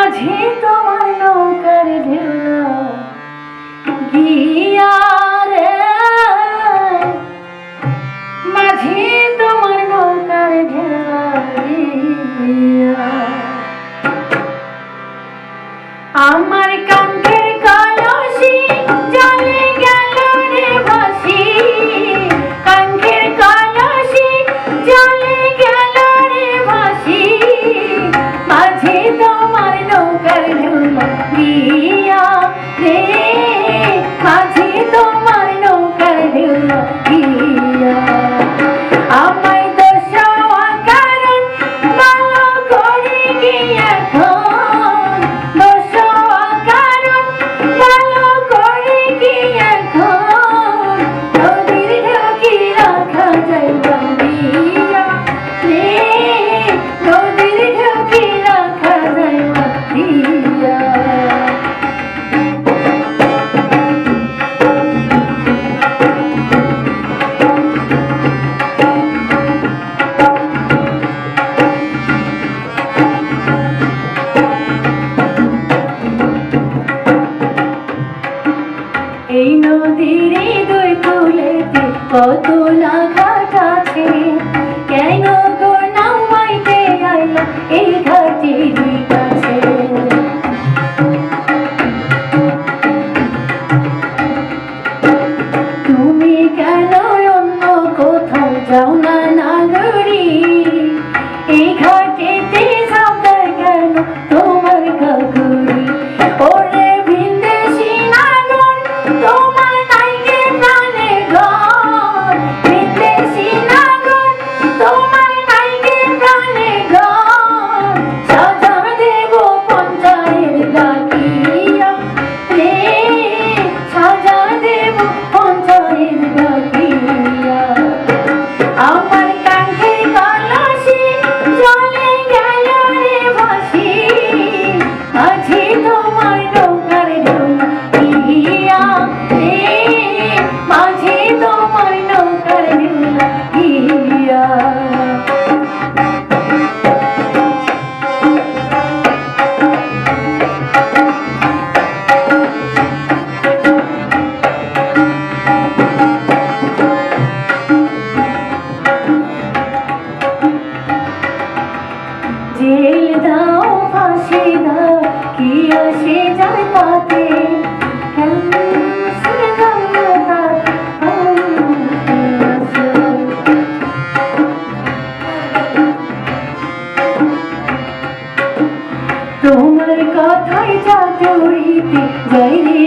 মাঝে তোমার নৌকার ঢেলা গিয়া রে। মাঝে কত না জেল দাও ফাঁসি দাও কি আসে যায় তাতে তোমার কথায় যা তরিতে যাইনি